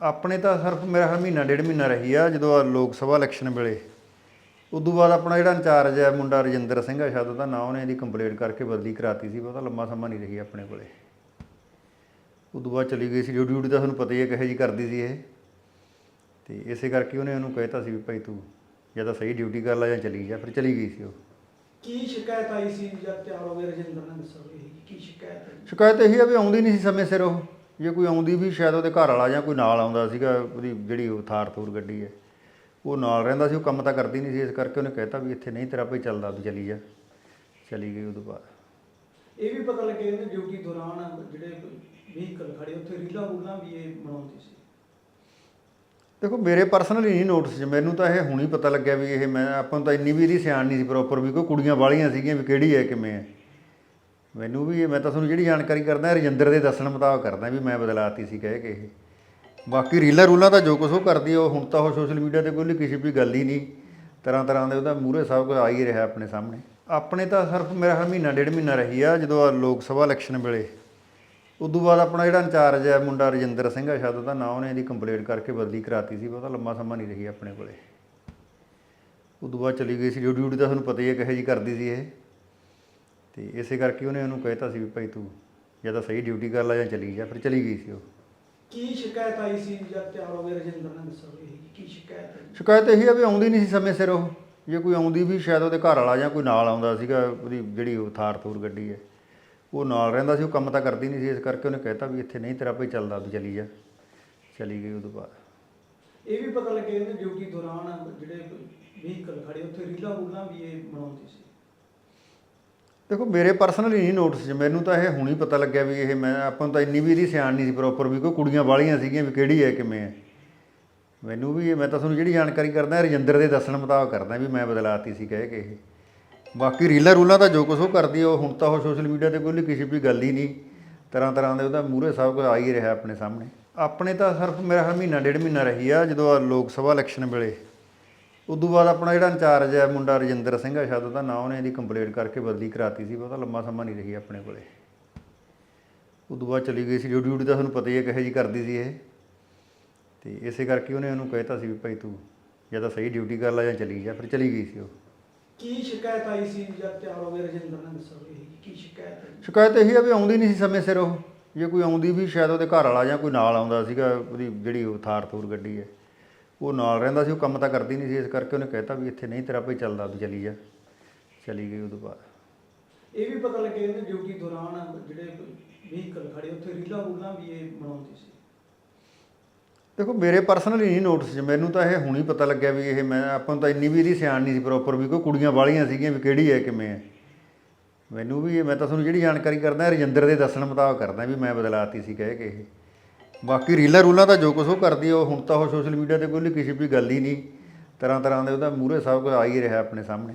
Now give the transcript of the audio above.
ਆਪਣੇ ਤਾਂ ਸਿਰਫ ਮੇਰਾ ਖਿਆਲ ਮਹੀਨਾ ਡੇਢ ਮਹੀਨਾ ਰਹੀ ਆ ਜਦੋਂ ਆਹ ਲੋਕ ਸਭਾ ਇਲੈਕਸ਼ਨ ਵੇਲੇ। ਉਦੋਂ ਬਾਅਦ ਆਪਣਾ ਜਿਹੜਾ ਇੰਚਾਰਜ ਹੈ ਮੁੰਡਾ ਰਜਿੰਦਰ ਸਿੰਘ ਆ ਸ਼ਾਇਦ ਉਹਦਾ ਨਾਂ ਉਹਨੇ ਇਹਦੀ ਕੰਪਲੀਟ ਕਰਕੇ ਬਦਲੀ ਕਰਾਤੀ ਸੀ ਬਹੁਤਾ ਲੰਮਾ ਸਮਾਂ ਨਹੀਂ ਰਹੀ ਆਪਣੇ ਕੋਲੇ। ਉਦੋਂ ਬਾਅਦ ਚਲੀ ਗਈ ਸੀ ਡਿਊਟੀ ਡਿਊਟੀ ਤਾਂ ਤੁਹਾਨੂੰ ਪਤਾ ਹੀ ਹੈ ਕਿਹੋ ਜੀ ਕਰਦੀ ਸੀ ਇਹ। ਤੇ ਇਸੇ ਕਰਕੇ ਉਹਨੇ ਉਹਨੂੰ ਕਹਿਤਾ ਸੀ ਵੀ ਭਾਈ ਤੂੰ ਜਾਂ ਤਾਂ ਸਹੀ ਡਿਊਟੀ ਕਰ ਲੈ ਜਾਂ ਚਲੀ ਜਾ ਫਿਰ ਚਲੀ ਗਈ ਸੀ ਉਹ। ਕੀ ਸ਼ਿਕਾਇਤ ਆਈ ਸੀ ਜਦ ਤਿਆਰ ਹੋ ਗਏ ਰਜਿੰਦਰ ਨੇ ਦੱਸੋ ਇਹ ਕੀ ਸ਼ਿਕਾਇਤ ਆਈ ਸ਼ਿਕਾਇਤ ਇਹੀ ਆ ਵੀ ਆਉਂਦੀ ਨਹੀਂ ਸੀ ਸਮੇਂ ਸਿਰ ਉਹ। ਜੇ ਕੋਈ ਆਉਂਦੀ ਵੀ ਸ਼ਾਇਦ ਉਹਦੇ ਘਰ ਵਾਲਾ ਜਾਂ ਕੋਈ ਨਾਲ ਆਉਂਦਾ ਸੀਗਾ ਉਹਦੀ ਜਿਹੜੀ ਉਹ ਥਾਰ ਥੂਰ ਗੱਡੀ ਹੈ ਉਹ ਨਾਲ ਰਹਿੰਦਾ ਸੀ ਉਹ ਕੰਮ ਤਾਂ ਕਰਦੀ ਨਹੀਂ ਸੀ ਇਸ ਕਰਕੇ ਉਹਨੇ ਕਹਿਤਾ ਵੀ ਇੱਥੇ ਨਹੀਂ ਤੇਰਾ ਭਾਈ ਚੱਲਦਾ ਤੂੰ ਚਲੀ ਜਾ। ਚਲੀ ਗਈ ਉਦੋਂ ਬਾਅਦ। ਇਹ ਵੀ ਪਤਾ ਲੱਗਿਆ ਇਹਨੇ ਡਿਊਟੀ ਦੌਰਾਨ ਜਿਹੜੇ ਵਹੀਕਲ ਖੜੇ ਉੱਥੇ ਰੀਲਾਂ ਰੂਲਾਂ ਵੀ ਇਹ ਬਣਾਉਂਦੀ ਸੀ। ਦੇਖੋ ਮੇਰੇ ਪਰਸਨਲੀ ਨਹੀਂ ਨੋਟਿਸ 'ਚ ਮੈਨੂੰ ਤਾਂ ਇਹ ਹੁਣੀ ਪਤਾ ਲੱਗਿਆ ਵੀ ਇਹ ਮੈਂ ਆਪਾਂ ਨੂੰ ਤਾਂ ਇੰਨੀ ਵੀ ਇਹਦੀ ਸਿਆਣ ਨਹੀਂ ਸੀ ਪ੍ਰੋਪਰ ਵੀ ਕੋਈ ਕੁੜੀਆਂ ਵਾਲੀਆਂ ਸੀਗੀਆਂ ਵੀ ਕਿਹੜੀ ਹੈ ਕਿਵੇਂ ਹੈ। ਮੈਨੂੰ ਵੀ, ਮੈਂ ਤਾਂ ਤੁਹਾਨੂੰ ਜਿਹੜੀ ਜਾਣਕਾਰੀ ਕਰਦਾ, ਰਜਿੰਦਰ ਦੇ ਦੱਸਣ ਮੁਤਾਬਕ ਕਰਦਾ ਵੀ ਮੈਂ ਬਦਲਾਤੀ ਸੀ ਕਹਿ ਕੇ ਇਹ। ਬਾਕੀ ਰੀਲਾਂ ਰੂਲਾਂ ਤਾਂ ਜੋ ਕੁਛ ਉਹ ਕਰਦੀ ਉਹ ਹੁਣ ਤਾਂ ਉਹ ਸੋਸ਼ਲ ਮੀਡੀਆ ਤੇ ਕੋਈ ਕਿਸੇ ਵੀ ਗੱਲ ਹੀ ਨਹੀਂ ਤਰ੍ਹਾਂ ਤਰ੍ਹਾਂ ਦੇ ਉਹਦਾ ਮੂਹਰੇ ਸਭ ਕੁਝ ਆ ਹੀ ਰਿਹਾ ਆਪਣੇ ਸਾਹਮਣੇ। ਆਪਣੇ ਤਾਂ ਸਿਰਫ ਮੇਰਾ ਹਰ ਮਹੀਨਾ, ਡੇਢ ਮਹੀਨਾ ਰਹੀ ਆ, ਜਦੋਂ ਲੋਕ ਸਭਾ ਇਲੈਕਸ਼ਨ ਵੇਲੇ। ਉਦੋਂ ਬਾਅਦ ਆਪਣਾ ਜਿਹੜਾ ਇੰਚਾਰਜ ਹੈ ਮੁੰਡਾ ਰਜਿੰਦਰ ਸਿੰਘ ਆ, ਸ਼ਾਇਦ ਉਹਦਾ ਨਾਂ ਉਹਨੇ ਇਹਦੀ ਕੰਪਲੀਟ ਕਰਕੇ ਬਦਲੀ ਕਰਾਤੀ ਸੀ ਬਹੁਤਾ ਲੰਮਾ ਸਮਾਂ ਨਹੀਂ ਰਹੀ ਆਪਣੇ ਕੋਲੇ। ਉਦੋਂ ਬਾਅਦ ਚਲੀ ਗਈ ਸੀ ਡਿਊਟੀ ਡਿਊਟੀ ਤਾਂ ਤੁਹਾਨੂੰ ਪਤਾ ਹੀ ਹੈ ਕਿਹੋ ਜੀ ਕਰਦੀ ਸੀ ਇਹ। ਤੇ ਇਸੇ ਕਰਕੇ ਉਹਨੇ ਉਹਨੂੰ ਕਹਿਤਾ ਸੀ ਵੀ ਭਾਈ ਤੂੰ ਜਾਂ ਤਾਂ ਸਹੀ ਡਿਊਟੀ ਕਰ ਲੈ ਜਾਂ ਚਲੀ ਜਾ ਫਿਰ ਚਲੀ ਗਈ ਸੀ ਉਹ। ਕੀ ਸ਼ਿਕਾਇਤ ਆਈ ਸੀ ਜਦ ਤਿਆਰ ਹੋ ਗਏ ਰਜਿੰਦਰ ਨੇ ਦੱਸੋ ਇਹ ਕੀ ਸ਼ਿਕਾਇਤ ਆਈ? ਸ਼ਿਕਾਇਤ ਇਹੀ ਆ ਵੀ ਆਉਂਦੀ ਨਹੀਂ ਸੀ ਸਮੇਂ ਸਿਰ ਉਹ। ਜੇ ਕੋਈ ਆਉਂਦੀ ਵੀ ਸ਼ਾਇਦ ਉਹਦੇ ਘਰ ਵਾਲਾ ਜਾਂ ਕੋਈ ਨਾਲ ਆਉਂਦਾ ਸੀਗਾ ਉਹਦੀ ਜਿਹੜੀ ਉਹ ਥਾਰ ਥੂਰ ਗੱਡੀ ਹੈ ਉਹ ਨਾਲ ਰਹਿੰਦਾ ਸੀ ਉਹ ਕੰਮ ਤਾਂ ਕਰਦੀ ਨਹੀਂ ਸੀ ਇਸ ਕਰਕੇ ਉਹਨੇ ਕਹਿਤਾ ਵੀ ਇੱਥੇ ਨਹੀਂ ਤੇਰਾ ਭਾਈ ਚੱਲਦਾ ਤੂੰ ਚਲੀ ਜਾ। ਚਲੀ ਗਈ ਉਦੋਂ ਬਾਅਦ। ਇਹ ਵੀ ਪਤਾ ਲੱਗਿਆ ਇਹਨੇ ਡਿਊਟੀ ਦੌਰਾਨ ਜਿਹੜੇ ਵਹੀਕਲ ਖੜੇ ਉੱਥੇ ਰੀਲਾਂ ਰੂਲਾਂ ਵੀ ਇਹ ਬਣਾਉਂਦੀ ਸੀ। ਦੇਖੋ, ਮੇਰੇ ਪਰਸਨਲੀ ਨਹੀਂ ਨੋਟਿਸ 'ਚ ਮੈਨੂੰ ਤਾਂ ਇਹ ਹੁਣ ਹੀ ਪਤਾ ਲੱਗਿਆ ਵੀ ਇਹ ਮੈਂ, ਆਪਾਂ ਨੂੰ ਤਾਂ ਇੰਨੀ ਵੀ ਇਹਦੀ ਸਿਆਣ ਨਹੀਂ ਸੀ ਪ੍ਰੋਪਰ ਵੀ, ਕੋਈ ਕੁੜੀਆਂ ਵਾਲੀਆਂ ਸੀਗੀਆਂ ਵੀ ਕਿਹੜੀ ਹੈ ਕਿਵੇਂ ਹੈ। ਮੈਨੂੰ ਵੀ ਮੈਂ ਤਾਂ ਤੁਹਾਨੂੰ ਜਿਹੜੀ ਜਾਣਕਾਰੀ ਕਰਦਾ ਰਜਿੰਦਰ ਦੇ ਦੱਸਣ ਮੁਤਾਬਕ ਕਰਦਾ ਵੀ ਮੈਂ ਬਦਲਾਤੀ ਸੀ ਕਹਿ ਕੇ ਇਹ। ਬਾਕੀ ਰੀਲਾਂ ਰੂਲਾਂ ਤਾਂ ਜੋ ਕੁਛ ਉਹ ਕਰਦੀ, ਉਹ ਹੁਣ ਤਾਂ ਉਹ ਸੋਸ਼ਲ ਮੀਡੀਆ ਤੇ ਕੋਈ ਕਿਸੇ ਵੀ ਗੱਲ ਹੀ ਨਹੀਂ। ਤਰ੍ਹਾਂ ਤਰ੍ਹਾਂ ਦੇ ਉਹਦਾ ਮੂਹਰੇ ਸਭ ਕੁਝ ਆ ਹੀ ਰਿਹਾ ਆਪਣੇ ਸਾਹਮਣੇ। ਆਪਣੇ ਤਾਂ ਸਿਰਫ ਮੇਰਾ ਹਰ ਮਹੀਨਾ, ਡੇਢ ਮਹੀਨਾ ਰਹੀ ਆ ਜਦੋਂ ਲੋਕ ਸਭਾ ਇਲੈਕਸ਼ਨ ਵੇਲੇ ਉਦੋਂ ਬਾਅਦ ਆਪਣਾ ਜਿਹੜਾ ਇੰਚਾਰਜ ਹੈ ਮੁੰਡਾ ਰਜਿੰਦਰ ਸਿੰਘ ਆ ਸ਼ਾਇਦ ਉਹਦਾ ਨਾਂ ਉਹਨੇ ਇਹਦੀ ਕੰਪਲੀਟ ਕਰਕੇ ਬਦਲੀ ਕਰਾਤੀ ਸੀ ਬਹੁਤਾ ਲੰਮਾ ਸਮਾਂ ਨਹੀਂ ਰਹੀ ਆਪਣੇ ਕੋਲੇ। ਉਦੋਂ ਬਾਅਦ ਚਲੀ ਗਈ ਸੀ ਡਿਊਟੀ ਡਿਊਟੀ ਤਾਂ ਤੁਹਾਨੂੰ ਪਤਾ ਹੀ ਹੈ ਕਿਹੋ ਜੀ ਕਰਦੀ ਸੀ ਇਹ। ਤੇ ਇਸੇ ਕਰਕੇ ਉਹਨੇ ਉਹਨੂੰ ਕਹਿਤਾ ਸੀ ਵੀ ਭਾਈ ਤੂੰ ਜਾਂ ਤਾਂ ਸਹੀ ਡਿਊਟੀ ਕਰ ਲੈ ਜਾਂ ਚਲੀ ਜਾ ਫਿਰ ਚਲੀ ਗਈ ਸੀ ਉਹ। ਕੀ ਸ਼ਿਕਾਇਤ ਆਈ ਸੀ ਜਦ ਤਿਆਰ ਹੋ ਗਏ ਰਜਿੰਦਰ ਨੇ ਦੱਸੋ ਇਹ ਕੀ ਸ਼ਿਕਾਇਤ ਆਈ ਸ਼ਿਕਾਇਤ ਇਹੀ ਆ ਵੀ ਆਉਂਦੀ ਨਹੀਂ ਸੀ ਸਮੇਂ ਸਿਰ ਉਹ। ਜੇ ਕੋਈ ਆਉਂਦੀ ਵੀ ਸ਼ਾਇਦ ਉਹਦੇ ਘਰ ਵਾਲਾ ਜਾਂ ਕੋਈ ਨਾਲ ਆਉਂਦਾ ਸੀਗਾ ਉਹਦੀ ਜਿਹੜੀ ਉਹ ਥਾਰ ਥੂਰ ਗੱਡੀ ਹੈ। ਉਹ ਨਾਲ ਰਹਿੰਦਾ ਸੀ ਉਹ ਕੰਮ ਤਾਂ ਕਰਦੀ ਨਹੀਂ ਸੀ ਇਸ ਕਰਕੇ ਉਹਨੇ ਕਹਿਤਾ ਵੀ ਇੱਥੇ ਨਹੀਂ ਤੇਰਾ ਭਾਈ ਚੱਲਦਾ ਤੂੰ ਚਲੀ ਜਾ। ਚਲੀ ਗਈ ਉਦੋਂ ਬਾਅਦ। ਇਹ ਵੀ ਪਤਾ ਲੱਗਿਆ ਇਹਨੇ ਡਿਊਟੀ ਦੌਰਾਨ ਜਿਹੜੇ ਵਹੀਕਲ ਖੜੇ ਉੱਥੇ ਰੀਲਾਂ ਰੂਲਾਂ ਵੀ ਇਹ ਬਣਾਉਂਦੀ ਸੀ। ਦੇਖੋ ਮੇਰੇ ਪਰਸਨਲੀ ਨਹੀਂ ਨੋਟਿਸ 'ਚ ਮੈਨੂੰ ਤਾਂ ਇਹ ਹੁਣੀ ਪਤਾ ਲੱਗਿਆ ਵੀ ਇਹ ਮੈਂ ਆਪਾਂ ਨੂੰ ਤਾਂ ਇੰਨੀ ਵੀ ਇਹਦੀ ਸਿਆਣ ਨਹੀਂ ਸੀ ਪ੍ਰੋਪਰ ਵੀ ਕੋਈ ਕੁੜੀਆਂ ਵਾਲੀਆਂ ਸੀਗੀਆਂ ਵੀ ਕਿਹੜੀ ਹੈ ਕਿਵੇਂ ਹੈ। ਮੈਨੂੰ ਵੀ ਇਹ- ਮੈਂ ਤਾਂ ਤੁਹਾਨੂੰ ਜਿਹੜੀ ਜਾਣਕਾਰੀ ਕਰਦਾ ਰਜਿੰਦਰ ਦੇ ਦੱਸਣ ਮੁਤਾਬਕ ਕਰਦਾ ਵੀ ਮੈਂ ਬਦਲਾਤੀ ਸੀ ਕਹਿ ਕੇ ਇਹ। ਬਾਕੀ ਰੀਲਾਂ ਰੂਲਾਂ ਤਾਂ ਜੋ ਕੁਛ ਉਹ ਕਰਦੀ ਆ, ਉਹ ਹੁਣ ਤਾਂ ਉਹ ਸੋਸ਼ਲ ਮੀਡੀਆ ਤੇ ਕੋਈ ਕਿਸੇ ਵੀ ਗੱਲ ਹੀ ਨਹੀਂ। ਤਰ੍ਹਾਂ ਤਰ੍ਹਾਂ ਦੇ ਉਹਦਾ ਮੂਹਰੇ ਸਭ ਕੁਝ ਆ ਹੀ ਰਿਹਾ ਆਪਣੇ ਸਾਹਮਣੇ।